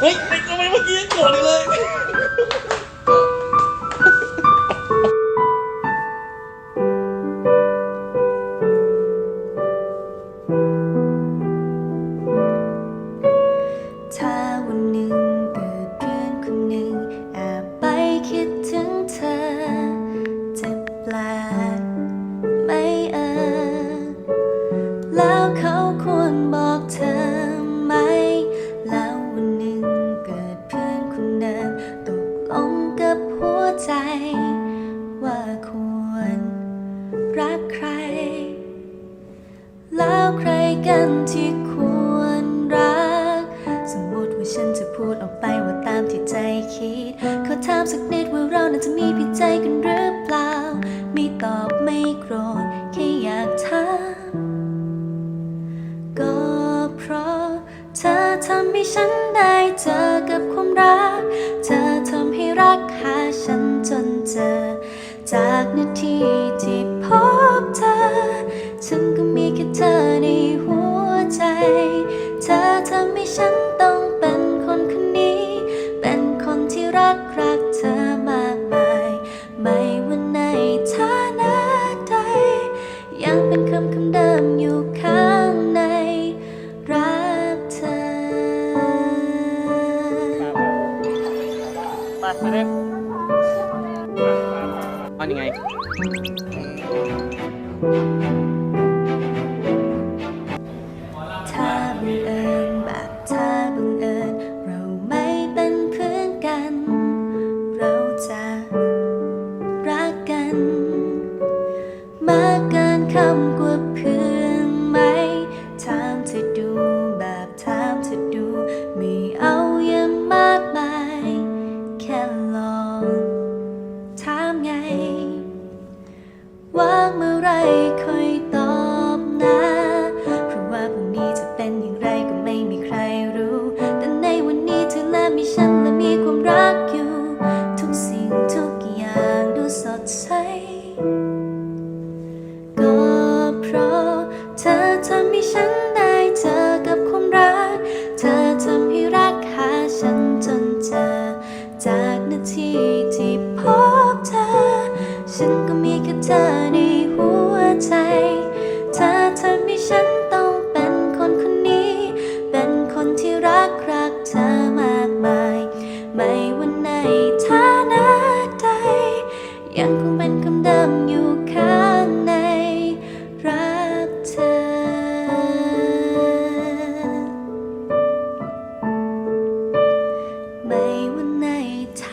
เฮ้ยทำไมเมื่อกี้ยังโกรธอยู่เลย อนคนตกลงกับหัวใจ ว่าควรรักใคร แล้วใครกันที่ควรรัก สมมติว่าฉันจะพูดออกไปว่าตามที่ใจคิด ขอถามสักนิดว่าเรานั้นจะมีผิดใจกันหรือเปล่า ไม่ตอบไม่โกรธแค่อยากถามก็เพราะเธอทำให้ฉันานยังไงถ้าบังเอิญแบบถ้าบังเอิญเราไม่เป็นเพื่อนกัน เราจะรักกัน มากเนคำกว่าเพื่อน นี้จะเป็นอย่างไรก็ไม่มีใครรู้ แต่ในวันนี้เธอและมีฉันและมีความรักอยู่ ทุกสิ่งทุกอย่างดูสดใส ก็เพราะเธอทำให้ฉันได้เจอกับความรัก เธอทำให้รักหาฉันจนเจอ จากนาทีที่พบเธอ ฉันก็มีแค่เธอ ยังคงเป็นคำเดิมอยู่ข้างในรักเธอ ไม่วันไหนท